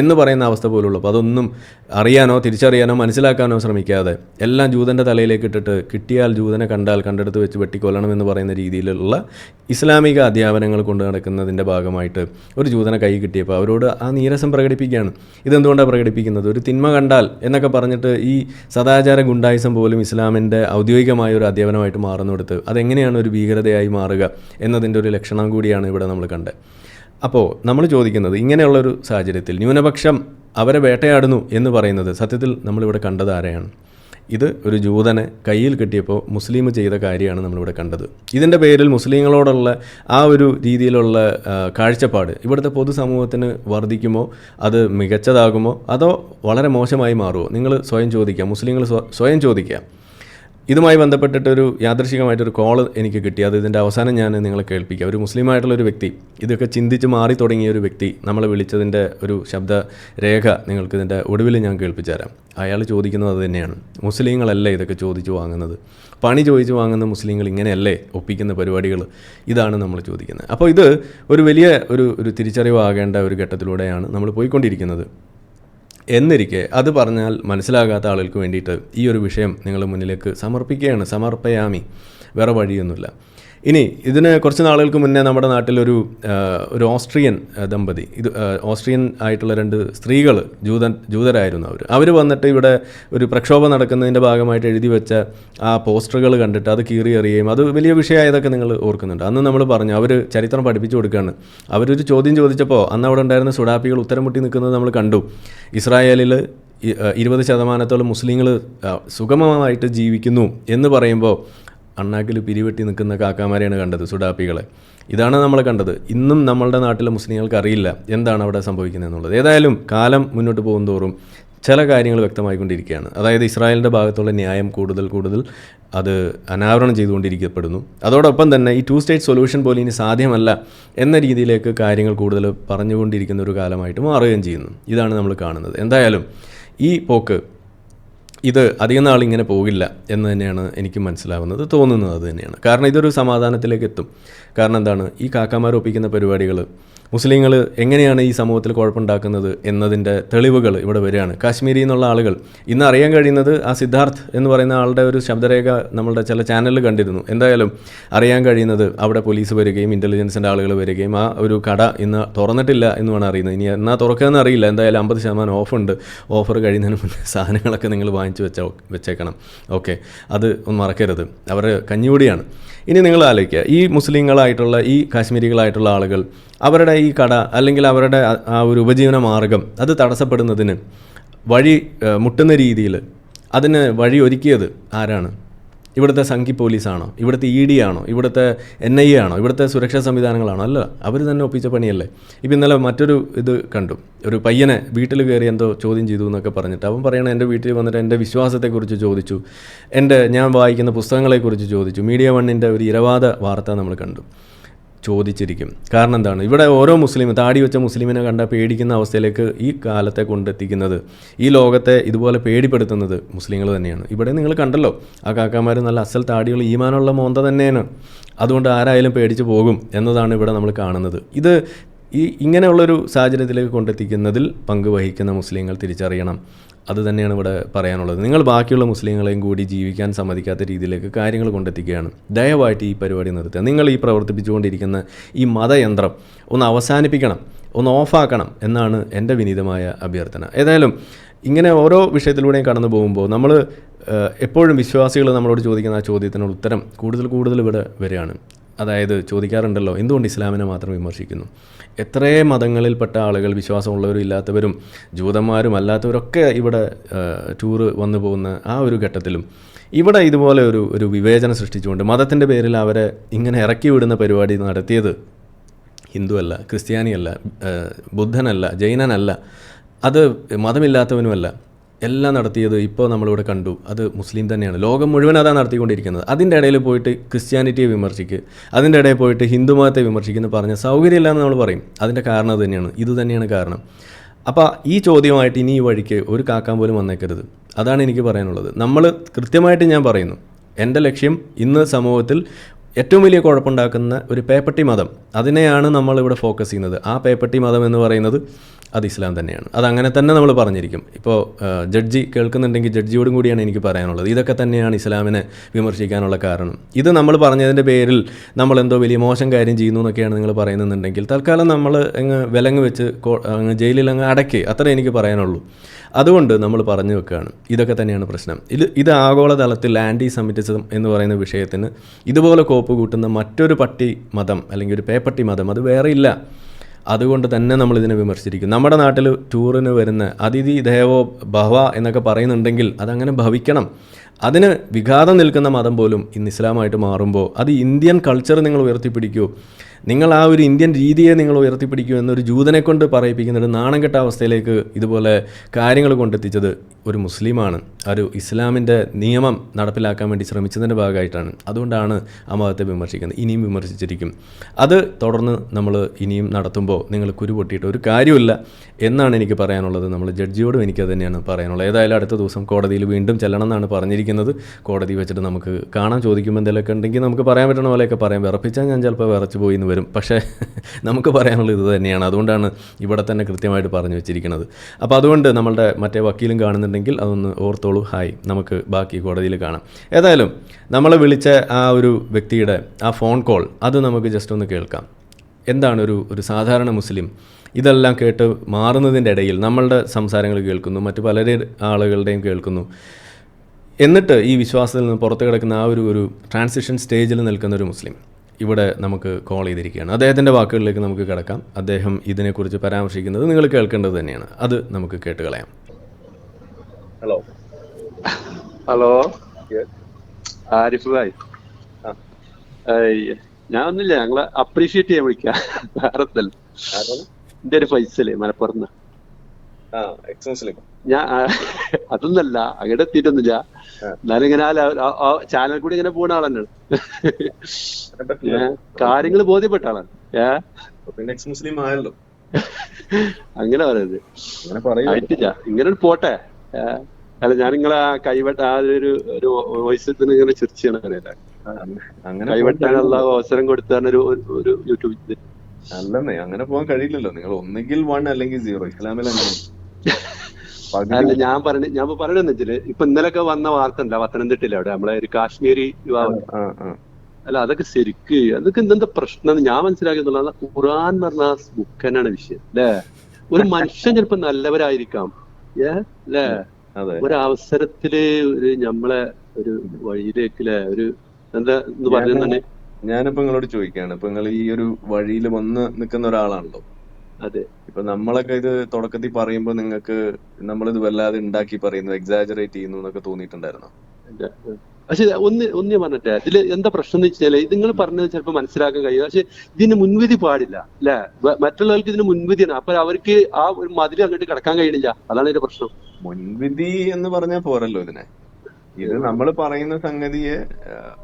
എന്ന് പറയുന്ന അവസ്ഥ പോലുള്ളൂ. അപ്പോൾ അതൊന്നും അറിയാനോ തിരിച്ചറിയാനോ മനസ്സിലാക്കാനോ ശ്രമിക്കാതെ എല്ലാം ജൂതന്റെ തലയിലേക്ക് ഇട്ടിട്ട് കിട്ടിയാൽ ജൂതനെ കണ്ടാൽ കണ്ടെടുത്ത് വെച്ച് വെട്ടിക്കൊല്ലണം എന്ന് പറയുന്ന രീതിയിലുള്ള ഇസ്ലാമിക അധ്യാപനങ്ങൾ കൊണ്ട് നടക്കുന്നതിന്റെ ഭാഗമായിട്ട് ഒരു ജൂതനെ കൈ കിട്ടിയപ്പോൾ അവരോട് ആ നീരസം പ്രകടിപ്പിക്കുകയാണ്. ഇതെന്തുകൊണ്ടാണ് പ്രകടിപ്പിക്കുന്നത്? ഒരു തിന്മ കണ്ടാൽ എന്നൊക്കെ പറഞ്ഞിട്ട് ഈ സദാചാര ഗുണ്ടായിസം പോലും ഇസ്ലാമിന്റെ ഔദ്യോഗികമായ ഒരു അധ്യാപനമായിട്ട് മാറുന്നിടത്ത് അതെങ്ങനെയാണ് ഒരു ഭീകരതയായി മാറുക എന്നതിന്റെ ഒരു ലക്ഷണം കൂടിയാണ് ഇവിടെ നമ്മൾ കണ്ടത്. അപ്പോൾ നമ്മൾ ചോദിക്കുന്നത് ഇങ്ങനെയുള്ളൊരു സാഹചര്യത്തിൽ ന്യൂനപക്ഷം അവരെ വേട്ടയാടുന്നു എന്ന് പറയുന്നത് സത്യത്തിൽ നമ്മളിവിടെ കണ്ടത് ആരെയാണ്? ഇത് ഒരു ജൂതനെ കയ്യിൽ കിട്ടിയപ്പോൾ മുസ്ലിം ചെയ്ത കാര്യമാണ് നമ്മളിവിടെ കണ്ടത്. ഇതിന്റെ പേരിൽ മുസ്ലിങ്ങളോടുള്ള ആ ഒരു രീതിയിലുള്ള കാഴ്ചപ്പാട് ഇവിടുത്തെ പൊതുസമൂഹത്തിന് വർദ്ധിക്കുമോ? അത് മികച്ചതാകുമോ? അതോ വളരെ മോശമായി മാറുമോ? നിങ്ങൾ സ്വയം ചോദിക്കുക. മുസ്ലിങ്ങൾ സ്വയം ചോദിക്കുക. ഇതുമായി ബന്ധപ്പെട്ടിട്ടൊരു യാദൃശികമായിട്ടൊരു കോൾ എനിക്ക് കിട്ടി. അത് ഇതിന്റെ അവസാനം ഞാൻ നിങ്ങളെ കേൾപ്പിക്കുക ഒരു മുസ്ലിമായിട്ടുള്ള ഒരു വ്യക്തി ഇതൊക്കെ ചിന്തിച്ച് മാറി തുടങ്ങിയ ഒരു വ്യക്തി നമ്മൾ വിളിച്ചതിന്റെ ഒരു ശബ്ദ രേഖ നിങ്ങൾക്ക് ഇതിന്റെ ഒടുവിൽ ഞാൻ കേൾപ്പിച്ചു തരാം. അയാൾ ചോദിക്കുന്നത് അത് തന്നെയാണ്. മുസ്ലിങ്ങളല്ലേ ഇതൊക്കെ ചോദിച്ചു വാങ്ങുന്നത്? പണി ചോദിച്ചു വാങ്ങുന്ന മുസ്ലിങ്ങൾ ഇങ്ങനെയല്ലേ ഒപ്പിക്കുന്ന പരിപാടികൾ? ഇതാണ് നമ്മൾ ചോദിക്കുന്നത്. അപ്പോൾ ഇത് ഒരു വലിയ ഒരു ഒരു തിരിച്ചറിവാകേണ്ട ഒരു ഘട്ടത്തിലൂടെയാണ് നമ്മൾ പോയിക്കൊണ്ടിരിക്കുന്നത്. എന്നിരിക്കെ അത് പറഞ്ഞാൽ മനസ്സിലാകാത്ത ആളുകൾക്ക് വേണ്ടിയിട്ട് ഈ ഒരു വിഷയം നിങ്ങളുടെ മുന്നിലേക്ക് സമർപ്പിക്കുകയാണ്. സമർപ്പയാമി. വേറെ വഴിയൊന്നുമില്ല. ഇനി ഇതിന് കുറച്ച് നാളുകൾക്ക് മുന്നേ നമ്മുടെ നാട്ടിലൊരു ഒരു ഓസ്ട്രിയൻ ദമ്പതി. ഇത് ഓസ്ട്രിയൻ ആയിട്ടുള്ള രണ്ട് സ്ത്രീകൾ ജൂതൻ ജൂതരായിരുന്നു അവർ അവർ വന്നിട്ട് ഇവിടെ ഒരു പ്രക്ഷോഭം നടക്കുന്നതിന്റെ ഭാഗമായിട്ട് എഴുതി വെച്ച ആ പോസ്റ്ററുകൾ കണ്ടിട്ട് അത് കീറി എറിയുകയും അത് വലിയ വിഷയമായതൊക്കെ നിങ്ങൾ ഓർക്കുന്നുണ്ട്. അന്ന് നമ്മൾ പറഞ്ഞു അവർ ചരിത്രം പഠിപ്പിച്ചു കൊടുക്കുകയാണ്. അവരൊരു ചോദ്യം ചോദിച്ചപ്പോൾ അന്ന് അവിടെ ഉണ്ടായിരുന്ന സുഡാപ്പികൾ ഉത്തരം മുട്ടി നിൽക്കുന്നത് നമ്മൾ കണ്ടു. ഇസ്രായേലിൽ ഇരുപത് ശതമാനത്തോളം മുസ്ലിങ്ങൾ സുഗമമായിട്ട് ജീവിക്കുന്നു എന്ന് പറയുമ്പോൾ അണ്ണാക്കിൽ പിരിവെട്ടി നിൽക്കുന്ന കാക്കാമാരെയാണ് കണ്ടത് സുഡാപ്പികളെ. ഇതാണ് നമ്മൾ കണ്ടത്. ഇന്നും നമ്മളുടെ നാട്ടിലെ മുസ്ലിങ്ങൾക്ക് അറിയില്ല എന്താണ് അവിടെ സംഭവിക്കുന്നത് എന്നുള്ളത് ഏതായാലും കാലം മുന്നോട്ട് പോകും തോറും ചില കാര്യങ്ങൾ വ്യക്തമായിക്കൊണ്ടിരിക്കുകയാണ്. അതായത് ഇസ്രായേലിന്റെ ഭാഗത്തുള്ള ന്യായം കൂടുതൽ കൂടുതൽ അത് അനാവരണം ചെയ്തുകൊണ്ടിരിക്കപ്പെടുന്നു. അതോടൊപ്പം തന്നെ ഈ ടു സ്റ്റേറ്റ് സൊല്യൂഷൻ പോലെ ഇനി സാധ്യമല്ല എന്ന രീതിയിലേക്ക് കാര്യങ്ങൾ കൂടുതൽ പറഞ്ഞുകൊണ്ടിരിക്കുന്ന ഒരു കാലമായിട്ട് മാറുകയും ചെയ്യുന്നു. ഇതാണ് നമ്മൾ കാണുന്നത്. എന്തായാലും ഈ പോക്ക് ഇത് അധികം നാൾ ഇങ്ങനെ പോകില്ല എന്ന് തന്നെയാണ് എനിക്ക് മനസ്സിലാവുന്നത് തോന്നുന്നത് അത് തന്നെയാണ്. കാരണം ഇതൊരു സമാധാനത്തിലേക്ക് എത്തും. കാരണം എന്താണ്? ഈ കാക്കാമാർ ഒപ്പിക്കുന്ന പരിപാടികൾ മുസ്ലിങ്ങൾ എങ്ങനെയാണ് ഈ സമൂഹത്തിൽ കുഴപ്പമുണ്ടാക്കുന്നത് എന്നതിന്റെ തെളിവുകൾ ഇവിടെ വരികയാണ്. കാശ്മീരി എന്നുള്ള ആളുകൾ. ഇന്ന് അറിയാൻ കഴിയുന്നത് ആ സിദ്ധാർത്ഥ് എന്ന് പറയുന്ന ആളുടെ ഒരു ശബ്ദരേഖ നമ്മളുടെ ചില ചാനലിൽ കണ്ടിരുന്നു. എന്തായാലും അറിയാൻ കഴിയുന്നത് അവിടെ പോലീസ് വരികയും ഇന്റലിജൻസിന്റെ ആളുകൾ വരികയും ആ ഒരു കട ഇന്ന് തുറന്നിട്ടില്ല എന്നുമാണ് അറിയുന്നത്. ഇനി എന്നാൽ തുറക്കുകയെന്ന് അറിയില്ല. എന്തായാലും അമ്പത് ശതമാനം ഉണ്ട്. ഓഫർ കഴിയുന്നതിന് മുന്നേ സാധനങ്ങളൊക്കെ നിങ്ങൾ വാങ്ങിച്ചു വെച്ച വെച്ചേക്കണം. ഓക്കെ അത് ഒന്ന് മറക്കരുത്. അവർ കഞ്ഞികൂടിയാണ് ഇനി നിങ്ങൾ ആലോചിക്കുക. ഈ മുസ്ലിങ്ങളായിട്ടുള്ള ഈ കാശ്മീരികളായിട്ടുള്ള ആളുകൾ അവരുടെ ഈ കട അല്ലെങ്കിൽ അവരുടെ ആ- ഒരു ഉപജീവന മാർഗം അത് തടസ്സപ്പെടുന്നതിന് വഴി മുട്ടുന്ന രീതിയിൽ അതിന് വഴി ഒരുക്കിയത് ആരാണ്? ഇവിടുത്തെ സംഘി പോലീസാണോ? ഇവിടുത്തെ ഇ ഡി ആണോ? ഇവിടുത്തെ എൻ ഐ എ ആണോ? ഇവിടുത്തെ സുരക്ഷാ സംവിധാനങ്ങളാണോ? അല്ല അവർ തന്നെ ഒപ്പിച്ച പണിയല്ലേ? ഇപ്പം ഇന്നലെ മറ്റൊരു ഇത് കണ്ടു. ഒരു പയ്യനെ വീട്ടിൽ കയറി എന്തോ ചോദ്യം ചെയ്തു എന്നൊക്കെ പറഞ്ഞിട്ട് അവൻ പറയണ എന്റെ വീട്ടിൽ വന്നിട്ട് എന്റെ വിശ്വാസത്തെക്കുറിച്ച് ചോദിച്ചു. എന്റെ ഞാൻ വായിക്കുന്ന പുസ്തകങ്ങളെക്കുറിച്ച് ചോദിച്ചു. മീഡിയ വണ്ണിന്റെ ഒരു ഇരവാദ വാർത്ത നമ്മൾ കണ്ടു. ചോദിച്ചിരിക്കും. കാരണം എന്താണ്? ഇവിടെ ഓരോ മുസ്ലിം താടി വെച്ച മുസ്ലിമിനെ കണ്ട പേടിക്കുന്ന അവസ്ഥയിലേക്ക് ഈ കാലത്തെ കൊണ്ടെത്തിക്കുന്നത്. ഈ ലോകത്തെ ഇതുപോലെ പേടിപ്പെടുത്തുന്നത് മുസ്ലിങ്ങൾ തന്നെയാണ്. ഇവിടെ നിങ്ങൾ കണ്ടല്ലോ ആ കാക്കാമാർ നല്ല അസൽ താടികൾ ഈമാനുള്ള മോന്ത തന്നെയാണ്. അതുകൊണ്ട് ആരായാലും പേടിച്ചു പോകും എന്നതാണ് ഇവിടെ നമ്മൾ കാണുന്നത്. ഇത് ഈ ഇങ്ങനെയുള്ളൊരു സാഹചര്യത്തിലേക്ക് കൊണ്ടെത്തിക്കുന്നതിൽ പങ്കുവഹിക്കുന്ന മുസ്ലിങ്ങൾ തിരിച്ചറിയണം. അത് തന്നെയാണ് ഇവിടെ പറയാനുള്ളത്. നിങ്ങൾ ബാക്കിയുള്ള മുസ്ലിങ്ങളെയും കൂടി ജീവിക്കാൻ സമ്മതിക്കാത്ത രീതിയിലേക്ക് കാര്യങ്ങൾ കൊണ്ടെത്തിക്കുകയാണ്. ദയവായിട്ട് ഈ പരിപാടി നിർത്തുക. നിങ്ങൾ ഈ പ്രവർത്തിപ്പിച്ചുകൊണ്ടിരിക്കുന്ന ഈ മതയന്ത്രം ഒന്ന് അവസാനിപ്പിക്കണം ഒന്ന് ഓഫാക്കണം എന്നാണ് എന്റെ വിനീതമായ അഭ്യർത്ഥന. ഏതായാലും ഇങ്ങനെ ഓരോ വിഷയത്തിലൂടെയും കടന്നു പോകുമ്പോൾ നമ്മൾ എപ്പോഴും വിശ്വാസികൾ നമ്മളോട് ചോദിക്കുന്ന ആ ചോദ്യത്തിനുള്ള ഉത്തരം കൂടുതൽ കൂടുതൽ ഇവിടെ വരികയാണ്. അതായത് ചോദിക്കാറുണ്ടല്ലോ എന്തുകൊണ്ട് ഇസ്ലാമിനെ മാത്രം വിമർശിക്കുന്നു? എത്രയേ മതങ്ങളിൽപ്പെട്ട ആളുകൾ വിശ്വാസമുള്ളവരും ഇല്ലാത്തവരും ജൂതന്മാരും അല്ലാത്തവരൊക്കെ ഇവിടെ ടൂറ് വന്നു പോകുന്ന ആ ഒരു ഘട്ടത്തിലും ഇവിടെ ഇതുപോലെ ഒരു ഒരു വിവേചനം സൃഷ്ടിച്ചുകൊണ്ട് മതത്തിന്റെ പേരിൽ അവരെ ഇങ്ങനെ ഇറക്കി വിടുന്ന പരിപാടി നടത്തിയത് ഹിന്ദുവല്ല ക്രിസ്ത്യാനിയല്ല ബുദ്ധനല്ല ജൈനനല്ല അത് മതമില്ലാത്തവനുമല്ല. എല്ലാം നടത്തിയത് ഇപ്പോൾ നമ്മളിവിടെ കണ്ടു. അത് മുസ്ലിം തന്നെയാണ്. ലോകം മുഴുവൻ അതാണ് നടത്തിക്കൊണ്ടിരിക്കുന്നത്. അതിന്റെ ഇടയിൽ പോയിട്ട് ക്രിസ്ത്യാനിറ്റിയെ വിമർശിക്കുക അതിന്റെ ഇടയിൽ പോയിട്ട് ഹിന്ദു മതത്തെ വിമർശിക്കുന്ന പറഞ്ഞ സൗകര്യമില്ല എന്ന് നമ്മൾ പറയും. അതിന്റെ കാരണം അത് തന്നെയാണ്. ഇത് തന്നെയാണ് കാരണം. അപ്പോൾ ഈ ചോദ്യമായിട്ട് ഇനി ഈ വഴിക്ക് ഒരു കാക്കാൻ പോലും വന്നേക്കരുത്. അതാണ് എനിക്ക് പറയാനുള്ളത്. നമ്മൾ കൃത്യമായിട്ട് ഞാൻ പറയുന്നു. എന്റെ ലക്ഷ്യം ഇന്ന് സമൂഹത്തിൽ ഏറ്റവും വലിയ കുഴപ്പമുണ്ടാക്കുന്ന ഒരു പേപ്പട്ടി മതം. അതിനെയാണ് നമ്മളിവിടെ ഫോക്കസ് ചെയ്യുന്നത്. ആ പേപ്പട്ടി മതം എന്ന് പറയുന്നത് അത് ഇസ്ലാം തന്നെയാണ്. അത് അങ്ങനെ തന്നെ നമ്മൾ പറഞ്ഞിരിക്കും. ഇപ്പോൾ ജഡ്ജി കേൾക്കുന്നുണ്ടെങ്കിൽ ജഡ്ജിയോടും കൂടിയാണ് എനിക്ക് പറയാനുള്ളത്. ഇതൊക്കെ തന്നെയാണ് ഇസ്ലാമിനെ വിമർശിക്കാനുള്ള കാരണം. ഇത് നമ്മൾ പറഞ്ഞതിന്റെ പേരിൽ നമ്മൾ എന്തോ വലിയ മോശം കാര്യം ചെയ്യുന്നു എന്നൊക്കെയാണ് നിങ്ങൾ പറയുന്നുണ്ടെങ്കിൽ തൽക്കാലം നമ്മൾ അങ്ങ് വിലങ്ങ് വെച്ച് അങ്ങ് ജയിലിൽ അങ്ങ് അടക്കി. അത്രേ എനിക്ക് പറയാനുള്ളൂ. അതുകൊണ്ട് നമ്മൾ പറഞ്ഞു വെക്കുകയാണ് ഇതൊക്കെ തന്നെയാണ് പ്രശ്നം. ഇത് ഇത് ആഗോളതലത്തിൽ ആന്റി സെമിറ്റിസം എന്ന് പറയുന്ന വിഷയത്തിന് ഇതുപോലെ കോപ്പ് കൂട്ടുന്ന മറ്റൊരു പട്ടി മതം അല്ലെങ്കിൽ ഒരു പേപ്പട്ടി മതം അത് വേറെ ഇല്ല. അതുകൊണ്ട് തന്നെ നമ്മൾ ഇതിനെ വിമർശിച്ചിരിക്കും. നമ്മുടെ നാട്ടിൽ ടൂറിന് വരുന്ന അതിഥി ദേവോ ഭവ എന്നൊക്കെ പറയുന്നുണ്ടെങ്കിൽ അതങ്ങനെ ഭവിക്കണം. അതിന് വിഘാതം നിൽക്കുന്ന മതം പോലും ഇന്ന് ഇസ്ലാമായിട്ട് മാറുമ്പോൾ അത് ഇന്ത്യൻ കൾച്ചർ നിങ്ങൾ ഉയർത്തിപ്പിടിക്കൂ. നിങ്ങൾ ആ ഒരു ഇന്ത്യൻ രീതിയെ നിങ്ങൾ ഉയർത്തിപ്പിടിക്കൂ എന്നൊരു ജൂതനെ കൊണ്ട് പറയിപ്പിക്കുന്ന ഒരു നാണം കെട്ട അവസ്ഥയിലേക്ക് ഇതുപോലെ കാര്യങ്ങൾ കൊണ്ടെത്തിച്ചത് ഒരു മുസ്ലിമാണ്. ഒരു ഇസ്ലാമിന്റെ നിയമം നടപ്പിലാക്കാൻ വേണ്ടി ശ്രമിച്ചതിന്റെ ഭാഗമായിട്ടാണ്. അതുകൊണ്ടാണ് ആ മതത്തെ വിമർശിക്കുന്നത്. ഇനിയും വിമർശിച്ചിരിക്കും. അത് തുടർന്ന് നമ്മൾ ഇനിയും നടത്തുമ്പോൾ നിങ്ങൾ കുരു പൊട്ടിയിട്ട് ഒരു കാര്യമില്ല എന്നാണ് എനിക്ക് പറയാനുള്ളത്. നമ്മൾ ജഡ്ജിയോടും എനിക്ക് തന്നെയാണ് പറയാനുള്ളത്. ഏതായാലും അടുത്ത ദിവസം കോടതിയിൽ വീണ്ടും ചെല്ലണം എന്നാണ് പറഞ്ഞിരിക്കുന്നത്. കോടതി വെച്ചിട്ട് നമുക്ക് കാണാൻ ചോദിക്കുമ്പോൾ എന്തെങ്കിലുമൊക്കെ ഉണ്ടെങ്കിൽ നമുക്ക് പറയാൻ പറ്റണ പോലെയൊക്കെ പറയാം. വിറപ്പിച്ചാൽ ഞാൻ ചിലപ്പോൾ വിറച്ച് പോയി എന്ന് വരും. പക്ഷേ നമുക്ക് പറയാനുള്ളത് ഇത് തന്നെയാണ്. അതുകൊണ്ടാണ് ഇവിടെ തന്നെ കൃത്യമായിട്ട് പറഞ്ഞു വെച്ചിരിക്കുന്നത്. അപ്പോൾ അതുകൊണ്ട് നമ്മളുടെ മറ്റേ വക്കീലും കാണുന്നുണ്ട്. കാണുന്നുണ്ടെങ്കിൽ അതൊന്ന് ഓർത്തോളൂ. ഹായ് നമുക്ക് ബാക്കി കോടതിയിൽ കാണാം. ഏതായാലും നമ്മളെ വിളിച്ച ആ ഒരു വ്യക്തിയുടെ ആ ഫോൺ കോൾ അത് നമുക്ക് ജസ്റ്റ് ഒന്ന് കേൾക്കാം. എന്താണ് ഒരു ഒരു സാധാരണ മുസ്ലിം ഇതെല്ലാം കേട്ട് മാറുന്നതിന്റെ ഇടയിൽ നമ്മളുടെ സംസാരങ്ങൾ കേൾക്കുന്നു മറ്റു പല ആളുകളുടെയും കേൾക്കുന്നു. എന്നിട്ട് ഈ വിശ്വാസത്തിൽ നിന്ന് പുറത്ത് കിടക്കുന്ന ആ ഒരു ഒരു ട്രാൻസിഷൻ സ്റ്റേജിൽ നിൽക്കുന്ന ഒരു മുസ്ലിം ഇവിടെ നമുക്ക് കോൾ ചെയ്തിരിക്കുകയാണ്. അദ്ദേഹത്തിന്റെ വാക്കുകളിലേക്ക് നമുക്ക് കിടക്കാം. അദ്ദേഹം ഇതിനെക്കുറിച്ച് പരാമർശിക്കുന്നത് നിങ്ങൾ കേൾക്കേണ്ടത് തന്നെയാണ്. അത് നമുക്ക് കേട്ട് കളയാം ഹലോ ഹലോ ആരിഫ് ഭായ് ഞാൻ ഒന്നില്ല ഞങ്ങളെ അപ്രീഷിയേറ്റ് ചെയ്യാൻ വിളിക്കാം. ഒന്നല്ല. എന്റെ ഒരു ഫൈസൽ മലപ്പുറത്ത് ഞാൻ അതൊന്നല്ല. അങ്ങോട്ട് എത്തിയിട്ടൊന്നുമില്ല. എന്നാലും ഇങ്ങനെ ചാനൽ കൂടി ഇങ്ങനെ പോണ ആളാണ്. കാര്യങ്ങൾ ബോധ്യപ്പെട്ട ആളാണ്. ഏ? പിന്നെ എക്സ് മുസ്ലിം ആയല്ലോ. അങ്ങനെ പറയുന്നത് ഇങ്ങനെ പോട്ടെ? അല്ല ഞാൻ നിങ്ങളെ ആ കൈവട്ട ആ ഒരു ഒരു വോയിസത്തിന് ഇങ്ങനെ ചിരിച്ചാണ് അങ്ങനെ കൈവെട്ടാനുള്ള അവസരം കൊടുത്താണ് ഒരു ഒരു- യൂട്യൂബ് അല്ലെന്നേ അങ്ങനെ പോകാൻ കഴിയില്ലല്ലോ. നിങ്ങൾ ഒന്നെങ്കിൽ വൺ അല്ലെങ്കിൽ സീറോ ഇസ്ലാമിൽ അങ്ങനെ. അല്ല ഞാൻ പറഞ്ഞ ഞാൻ പറയണെന്ന് വെച്ചാൽ ഇപ്പൊ ഇന്നലൊക്കെ വന്ന വാർത്ത ഉണ്ടല്ലോ പത്തനംതിട്ടയിലെ അവിടെ നമ്മളെ ഒരു കാശ്മീരി യുവാവ്. അല്ല അതൊക്കെ ശരിക്ക് അതൊക്കെ എന്തെന്താ പ്രശ്നം ഞാൻ മനസ്സിലാക്കുന്നുള്ളത് ഖുറാൻ പറഞ്ഞ ബുക്കനാണ് വിഷയം അല്ലേ? ഒരു മനുഷ്യൻ ചിലപ്പോ നല്ലവരായിരിക്കാം. അല്ലേ അതെ. ഒരു നമ്മളെ ഒരു വഴിയിലേക്കില്ലേ ഒരു എന്താ എന്ന് പറയുന്നത് ഞാനിപ്പോ നിങ്ങളോട് ചോദിക്കാണ്. ഇപ്പൊ നിങ്ങൾ ഈ ഒരു വഴിയിൽ വന്ന് നിൽക്കുന്ന ഒരാളാണല്ലോ. അതെ. ഇപ്പൊ നമ്മളൊക്കെ ഇത് തുടക്കത്തിൽ പറയുമ്പോ നിങ്ങൾക്ക് നമ്മളിത് വല്ലാതെ ഉണ്ടാക്കി പറയുന്നു എക്സാജറേറ്റ് ചെയ്യുന്നു എന്നൊക്കെ തോന്നിയിട്ടുണ്ടായിരുന്നോ? പക്ഷെ ഒന്ന് ഒന്ന് ഞാൻ പറഞ്ഞിട്ടെ ഇതിൽ എന്താ പ്രശ്നം എന്ന് വെച്ചാൽ ഇത് നിങ്ങൾ പറഞ്ഞത് ചിലപ്പോൾ മനസ്സിലാക്കാൻ കഴിയും. പക്ഷെ ഇതിന് മുൻവിധി പാടില്ല അല്ലെ? മറ്റുള്ളവർക്ക് ഇതിന് മുൻവിധിയാണ്. അപ്പൊ അവർക്ക് ആ ഒരു മതിൽ അങ്ങോട്ട് കിടക്കാൻ കഴിയുന്നില്ല അതാണ് ഇതിന്റെ പ്രശ്നം. മുൻവിധി എന്ന് പറഞ്ഞാൽ പോരല്ലോ ഇതിനെ. ഇത് നമ്മൾ പറയുന്ന സംഗതിയെ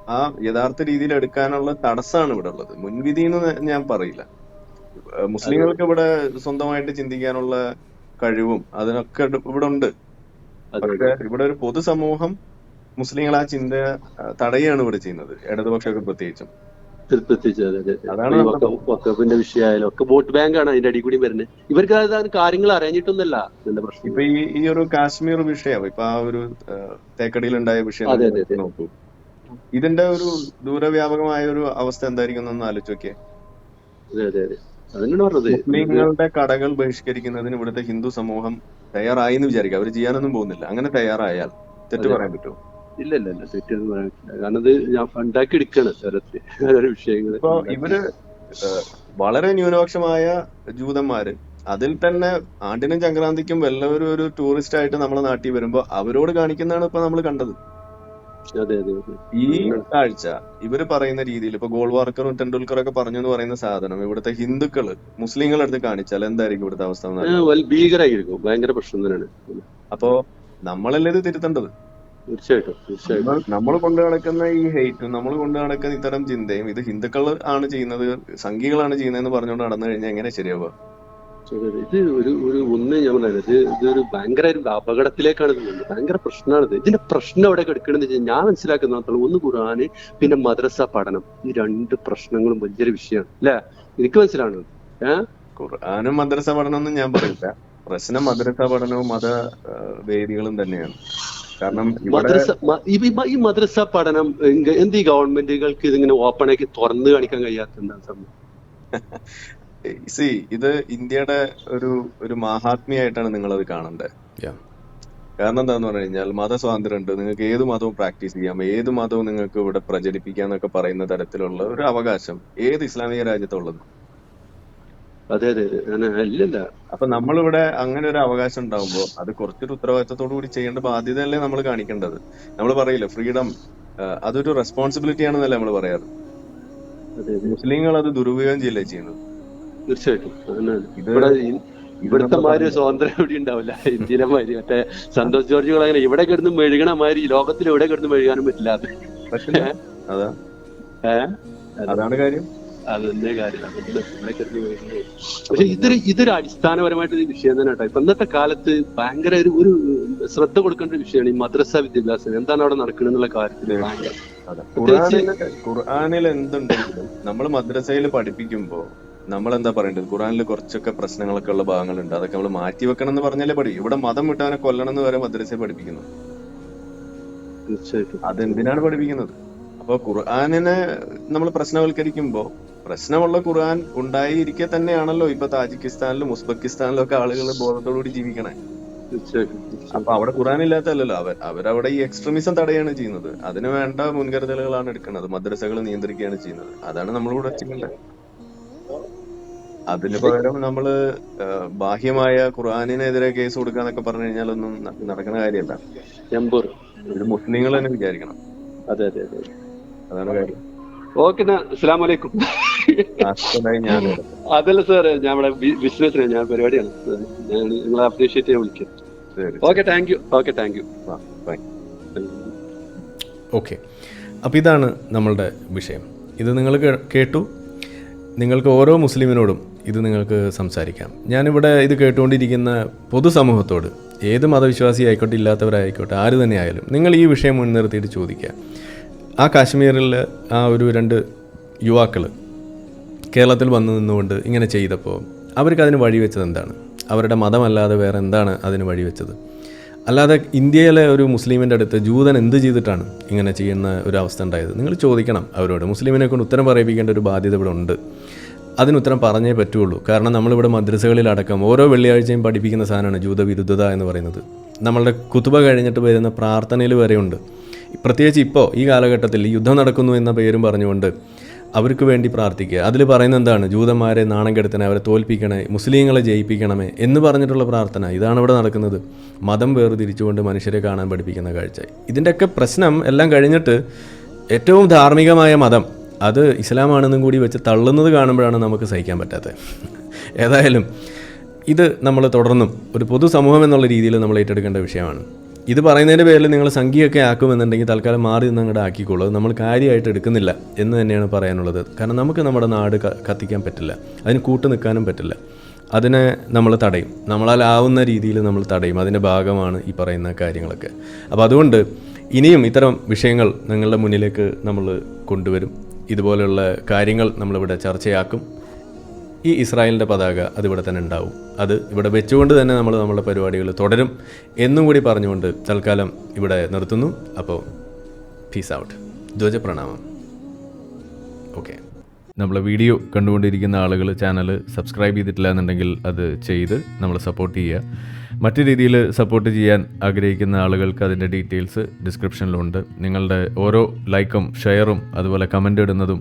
ആ, യഥാർത്ഥ രീതിയിൽ എടുക്കാനുള്ള തടസ്സമാണ് ഇവിടെ ഉള്ളത്. മുൻവിധി എന്ന് ഞാൻ പറയില്ല. മുസ്ലിങ്ങൾക്ക് ഇവിടെ സ്വന്തമായിട്ട് ചിന്തിക്കാനുള്ള കഴിവും അതിനൊക്കെ ഇവിടെ ഉണ്ട്. പക്ഷെ ഇവിടെ ഒരു പൊതുസമൂഹം മുസ്ലിങ്ങൾ ആ ചിന്ത തടയുകയാണ് ഇവിടെ ചെയ്യുന്നത്. ഇടതുപക്ഷമൊക്കെ പ്രത്യേകിച്ചും. പ്രത്യേകിച്ച് അതെ അതെ അതാണ് വക്കഫിന്റെ വിഷയമായാലും ഒക്കെ വോട്ട് ബാങ്കാണ് അതിന്റെ അടി കൂടി വരുന്നത്. ഇവർക്ക് കാര്യങ്ങൾ അറിഞ്ഞിട്ടൊന്നല്ല ഇതിന്റെ പ്രശ്നം. ഇപ്പൊ ഈ ഈ ഒരു കാശ്മീർ വിഷയം ഇപ്പൊ ആ ഒരു തേക്കടിയിൽ ഉണ്ടായ വിഷയം. നോക്കൂ. ഇതിന്റെ ഒരു ദൂരവ്യാപകമായ ഒരു അവസ്ഥ എന്തായിരിക്കും എന്ന് ആലോചിച്ച് നോക്കിയേ. അതെ അതെ അതെ. അതന്നെയാണ് പറഞ്ഞത്? മുസ്ലിങ്ങളുടെ കടകൾ ബഹിഷ്കരിക്കുന്നതിന് ഇവിടുത്തെ ഹിന്ദു സമൂഹം തയ്യാറായി എന്ന് വിചാരിക്കുക. അവർ ചെയ്യാനൊന്നും പോകുന്നില്ല. അങ്ങനെ തയ്യാറായാൽ തെറ്റ്. പറയാൻ പറ്റുമോ? ഇല്ല ഇല്ല ഇല്ല തെറ്റൊന്നും കാരണം ഇത് ഞാൻ ഉണ്ടാക്കി എടുക്കാണ് സ്ഥലത്ത്. ഓരോ വിഷയങ്ങൾ. ഇപ്പൊ ഇവർ വളരെ ന്യൂനപക്ഷമായ ജൂതന്മാര് അതിൽ തന്നെ ആണ്ടിനും സംക്രാന്തിക്കും വല്ലവരും ഒരു ടൂറിസ്റ്റ് ആയിട്ട് നമ്മളെ നാട്ടിൽ വരുമ്പോ അവരോട് കാണിക്കുന്നതാണ് ഇപ്പൊ നമ്മൾ കണ്ടത്. അതെ അതെ അതെ. ഈ കാഴ്ച ഇവർ പറയുന്ന രീതിയിൽ ഇപ്പൊ ഗോൾവാർക്കറും ടെണ്ടുൽക്കറും ഒക്കെ പറഞ്ഞു എന്ന് പറയുന്ന സാധനം ഇവിടുത്തെ ഹിന്ദുക്കൾ മുസ്ലിങ്ങളെ അടുത്ത് കാണിച്ചാൽ എന്തായിരിക്കും ഇവിടുത്തെ അവസ്ഥ ഭീകരായിരിക്കും. ഭയങ്കര പ്രശ്നം തന്നെയാണ്. അപ്പോ നമ്മളല്ലേ ഇത് തിരുത്തേണ്ടത്? തീർച്ചയായിട്ടും തീർച്ചയായിട്ടും. നമ്മൾ കൊണ്ടു നടക്കുന്ന ഈ ഹെയ്റ്റും നമ്മൾ കൊണ്ടു നടക്കുന്ന ഇത്തരം ചിന്തയും ഇത് ഹിന്ദുക്കൾ ആണ് ചെയ്യുന്നത് സംഘികളാണ് ചെയ്യുന്നതെന്ന് പറഞ്ഞുകൊണ്ട് നടന്നു കഴിഞ്ഞാൽ എങ്ങനെ ശരിയാവുക. ഇത് ഒരു ഒരു ഒന്ന് ഞാൻ പറഞ്ഞത് ഇത് ഇതൊരു ഭയങ്കര ഒരു അപകടത്തിലേക്കാണ് ഇത് പോകുന്നത് ഭയങ്കര പ്രശ്നമാണിത് ഇതിന്റെ പ്രശ്നം എവിടെ കിടക്കണമെന്ന് വെച്ചാൽ ഞാൻ മനസ്സിലാക്കുന്ന ഒന്ന് ഖുർആന് പിന്നെ മദ്രസ പഠനം. ഈ രണ്ട് പ്രശ്നങ്ങളും വലിയൊരു വിഷയമാണ്. അല്ലെ? എനിക്ക് മനസ്സിലാണോ ഏഹ് ഖുർആാനും മദ്രസ പഠനം ഒന്നും ഞാൻ പറയില്ല. പ്രശ്നം മദ്രസ പഠനവും മത വേദികളും തന്നെയാണ്. കാരണം മദ്രസ ഈ മദ്രസ പഠനം എന്ത് ഈ ഗവൺമെന്റുകൾക്ക് ഇതിങ്ങനെ ഓപ്പൺ ആക്കി തുറന്നു കാണിക്കാൻ കഴിയാത്ത സംഭവം? സി ഇത് ഇന്ത്യയുടെ ഒരു ഒരു മഹാത്മിയായിട്ടാണ് നിങ്ങൾ അത് കാണേണ്ടത്. കാരണം എന്താന്ന് പറഞ്ഞു കഴിഞ്ഞാൽ മതസ്വാതന്ത്ര്യം ഉണ്ട് നിങ്ങൾക്ക് ഏത് മതവും പ്രാക്ടീസ് ചെയ്യാം. ഏത് മതവും നിങ്ങൾക്ക് ഇവിടെ പ്രചരിപ്പിക്കാം എന്നൊക്കെ പറയുന്ന തരത്തിലുള്ള ഒരു അവകാശം ഏത് ഇസ്ലാമിക രാജ്യത്തുള്ളത്. അതെ അതെ ഇല്ലല്ല. അപ്പൊ നമ്മളിവിടെ അങ്ങനെ ഒരു അവകാശം ഉണ്ടാവുമ്പോൾ അത് കുറച്ചൊരു ഉത്തരവാദിത്തത്തോടു കൂടി ചെയ്യേണ്ട ബാധ്യതയല്ലേ നമ്മൾ കാണിക്കേണ്ടത്. നമ്മൾ പറയില്ല ഫ്രീഡം അതൊരു റെസ്പോൺസിബിലിറ്റി ആണെന്നല്ലേ നമ്മൾ പറയാറ് മുസ്ലിങ്ങൾ അത് ദുരുപയോഗം ചെയ്യല്ലേ ചെയ്യുന്നത്? തീർച്ചയായിട്ടും. ഇവിടുത്തെ മാതിരി സ്വാതന്ത്ര്യം ഇവിടെ ഉണ്ടാവില്ല? ഇന്ത്യയിലെ മാതിരി. മറ്റേ സന്തോഷ് ജോർജുകൾ അങ്ങനെ ഇവിടെ കിടന്ന് മെഴുകണ മാതിരി ലോകത്തിൽ എവിടെ കിടന്ന് മെഴുകാനും പറ്റില്ല അത്. അതാ. അതാണ് കാര്യം. അതെന്നെ കാര്യം? അതുകൊണ്ട് ഇവിടെ കിടന്ന് മെഴുകുന്നത്. പക്ഷെ ഇതൊരു ഇതൊരു അടിസ്ഥാനപരമായിട്ട് ഒരു വിഷയം തന്നെ കേട്ടോ. ഇപ്പൊ ഇന്നത്തെ കാലത്ത് ഭയങ്കര ഒരു ഒരു ശ്രദ്ധ കൊടുക്കേണ്ട ഒരു വിഷയമാണ് ഈ മദ്രസ വിദ്യാഭ്യാസം. എന്താണ് അവിടെ നടക്കുന്നത് എന്നുള്ള കാര്യത്തിൽ ഖുർആാനിൽ അതെ. ഖുർആനിൽ ഖുർആനിൽ എന്തുണ്ടെങ്കിലും നമ്മൾ മദ്രസയിൽ പഠിപ്പിക്കുമ്പോ നമ്മൾ എന്താ പറയേണ്ടത്? ഖുറാനിൽ കുറച്ചൊക്കെ പ്രശ്നങ്ങളൊക്കെ ഉള്ള ഭാഗങ്ങളുണ്ട്. അതൊക്കെ നമ്മൾ മാറ്റി വെക്കണം എന്ന് പറഞ്ഞാലേ പഠിക്കും ഇവിടെ മതം വിട്ടവനെ കൊല്ലണം എന്ന് വരെ മദ്രസയെ പഠിപ്പിക്കുന്നു. തീർച്ചയായിട്ടും. അതെന്തിനാണ് പഠിപ്പിക്കുന്നത്? അപ്പൊ ഖുർആാനിനെ നമ്മൾ പ്രശ്നവൽക്കരിക്കുമ്പോ പ്രശ്നമുള്ള ഖുർആൻ ഉണ്ടായിരിക്കെ തന്നെയാണല്ലോ ഇപ്പൊ താജിക്കിസ്ഥാനിലും ഉസ്ബെക്കിസ്ഥാനിലും ഒക്കെ ആളുകൾ ബോധത്തോടുകൂടി ജീവിക്കണേ. അപ്പൊ അവിടെ ഖുർആൻ ഇല്ലാത്തല്ലോ അവർ അവരവിടെ ഈ എക്സ്ട്രീമിസം തടയാണ് ചെയ്യുന്നത്. അതിന് വേണ്ട മുൻകരുതലുകളാണ് എടുക്കുന്നത്. മദ്രസകൾ നിയന്ത്രിക്കുകയാണ് ചെയ്യുന്നത്. അതാണ് നമ്മളിവിടെ ചെയ്യേണ്ടത് അതിന് പകരം നമ്മൾ ബാഹ്യമായ ഖുർആാനിനെതിരെ കേസ് കൊടുക്കാന്നൊക്കെ പറഞ്ഞു കഴിഞ്ഞാൽ ഒന്നും നടക്കുന്ന കാര്യമല്ല. ഇത് മുസ്ലിങ്ങൾ തന്നെ വിചാരിക്കണം. അതെ അതെ അതെ. അതാണ് കാര്യം. ഓക്കെ എന്നാ അതല്ല സാർ ഞാൻ ഇവിടെ ബിസിനസ് ഞാൻ പരിപാടിയാണ്. ഞാൻ നിങ്ങളെ അപ്രീഷിയേറ്റ് ചെയ്യാൻ വിളിക്കാം. Okay thank you okay thank you okay അപ്പോൾ ഇതാണ് നമ്മളുടെ വിഷയം. ഇത് നിങ്ങൾ കേട്ടു. നിങ്ങൾക്ക് ഓരോ മുസ്ലിമിനോടും ഇത് നിങ്ങൾക്ക് സംസാരിക്കാം. ഞാനിവിടെ ഇത് കേട്ടുകൊണ്ടിരിക്കുന്ന പൊതുസമൂഹത്തോട് ഏത് മതവിശ്വാസി ആയിക്കോട്ടെ ഇല്ലാത്തവരായിക്കോട്ടെ ആര് തന്നെ ആയാലും നിങ്ങൾ ഈ വിഷയം മുൻനിർത്തിയിട്ട് ചോദിക്കുക. ആ കാശ്മീരിൽ ആ ഒരു രണ്ട് യുവാക്കൾ കേരളത്തിൽ വന്നു നിന്നുകൊണ്ട് ഇങ്ങനെ ചെയ്തപ്പോൾ അവർക്ക് അതിന് വഴിവെച്ചത് എന്താണ്? അവരുടെ മതമല്ലാതെ വേറെ എന്താണ് അതിന് വഴിവെച്ചത് അല്ലാതെ ഇന്ത്യയിലെ ഒരു മുസ്ലിമിന്റെ അടുത്ത് ജൂതൻ എന്ത് ചെയ്തിട്ടാണ് ഇങ്ങനെ ചെയ്യുന്ന ഒരു അവസ്ഥ ഉണ്ടായത്? നിങ്ങൾ ചോദിക്കണം അവരോട്. മുസ്ലിമിനെ കൊണ്ട് ഉത്തരം പറയിപ്പിക്കേണ്ട ഒരു ബാധ്യത ഇവിടെ ഉണ്ട്. അതിന് ഉത്തരം പറഞ്ഞേ പറ്റുള്ളൂ. കാരണം നമ്മളിവിടെ മദ്രസകളിലടക്കം ഓരോ വെള്ളിയാഴ്ചയും പഠിപ്പിക്കുന്ന സാധനമാണ് ജൂതവിരുദ്ധത എന്ന് പറയുന്നത്. നമ്മളുടെ കുത്തുബ കഴിഞ്ഞിട്ട് വരുന്ന പ്രാർത്ഥനയിൽ വരെയുണ്ട്. പ്രത്യേകിച്ച് ഇപ്പോൾ ഈ കാലഘട്ടത്തിൽ യുദ്ധം നടക്കുന്നു എന്ന പേരും പറഞ്ഞുകൊണ്ട് അവർക്ക് വേണ്ടി പ്രാർത്ഥിക്കുക. അതിൽ പറയുന്നത് എന്താണ്? ജൂതന്മാരെ നാണം കെടുത്തണേ അവരെ തോൽപ്പിക്കണേ മുസ്ലിങ്ങളെ ജയിപ്പിക്കണമേ എന്ന് പറഞ്ഞിട്ടുള്ള പ്രാർത്ഥന. ഇതാണ് ഇവിടെ നടക്കുന്നത്. മതം വേർതിരിച്ചുകൊണ്ട് മനുഷ്യരെ കാണാൻ പഠിപ്പിക്കുന്ന കാഴ്ച. ഇതിന്റെയൊക്കെ പ്രശ്നം എല്ലാം കഴിഞ്ഞിട്ട് ഏറ്റവും ധാർമ്മികമായ മതം അത് ഇസ്ലാമാണെന്നും കൂടി വെച്ച് തള്ളുന്നത് കാണുമ്പോഴാണ് നമുക്ക് സഹിക്കാൻ പറ്റാത്തത്. ഏതായാലും ഇത് നമ്മൾ തുടർന്നും ഒരു പൊതുസമൂഹം എന്നുള്ള രീതിയിൽ നമ്മൾ ഏറ്റെടുക്കേണ്ട വിഷയമാണ്. ഇത് പറയുന്നതിന്റെ പേരിൽ നിങ്ങൾ സംഖ്യയൊക്കെ ആക്കുമെന്നുണ്ടെങ്കിൽ തൽക്കാലം മാറി നിന്ന് അങ്ങോട്ട് ആക്കിക്കോളൂ. നമ്മൾ കാര്യമായിട്ട് എടുക്കുന്നില്ല എന്ന് തന്നെയാണ് പറയാനുള്ളത്. കാരണം നമുക്ക് നമ്മുടെ നാട് കത്തിക്കാൻ പറ്റില്ല. അതിന് കൂട്ടു നിൽക്കാനും പറ്റില്ല. അതിനെ നമ്മൾ തടയും. നമ്മളാലാവുന്ന രീതിയിൽ നമ്മൾ തടയും. അതിന്റെ ഭാഗമാണ് ഈ പറയുന്ന കാര്യങ്ങളൊക്കെ. അപ്പോൾ അതുകൊണ്ട് ഇനിയും ഇത്തരം വിഷയങ്ങൾ നിങ്ങളുടെ മുന്നിലേക്ക് നമ്മൾ കൊണ്ടുവരും. ഇതുപോലെയുള്ള കാര്യങ്ങൾ നമ്മളിവിടെ ചർച്ചയാക്കും. ഈ ഇസ്രായേലിന്റെ പതാക അതിവിടെ തന്നെ ഉണ്ടാവും. അത് ഇവിടെ വെച്ചുകൊണ്ട് തന്നെ നമ്മൾ നമ്മുടെ പരിപാടികൾ തുടരും എന്നും കൂടി പറഞ്ഞുകൊണ്ട് തൽക്കാലം ഇവിടെ നിർത്തുന്നു. അപ്പോൾ പീസ് ഔട്ട് ധ്വജ പ്രണാമം ഓക്കെ നമ്മളെ വീഡിയോ കണ്ടുകൊണ്ടിരിക്കുന്ന ആളുകൾ ചാനൽ സബ്സ്ക്രൈബ് ചെയ്തിട്ടില്ല എന്നുണ്ടെങ്കിൽ അത് ചെയ്ത് നമ്മൾ സപ്പോർട്ട് ചെയ്യുക. മറ്റു രീതിയിൽ സപ്പോർട്ട് ചെയ്യാൻ ആഗ്രഹിക്കുന്ന ആളുകൾക്ക് അതിന്റെ ഡീറ്റെയിൽസ് ഡിസ്ക്രിപ്ഷനിലുണ്ട് നിങ്ങളുടെ ഓരോ ലൈക്കും ഷെയറും അതുപോലെ കമന്റ് ഇടുന്നതും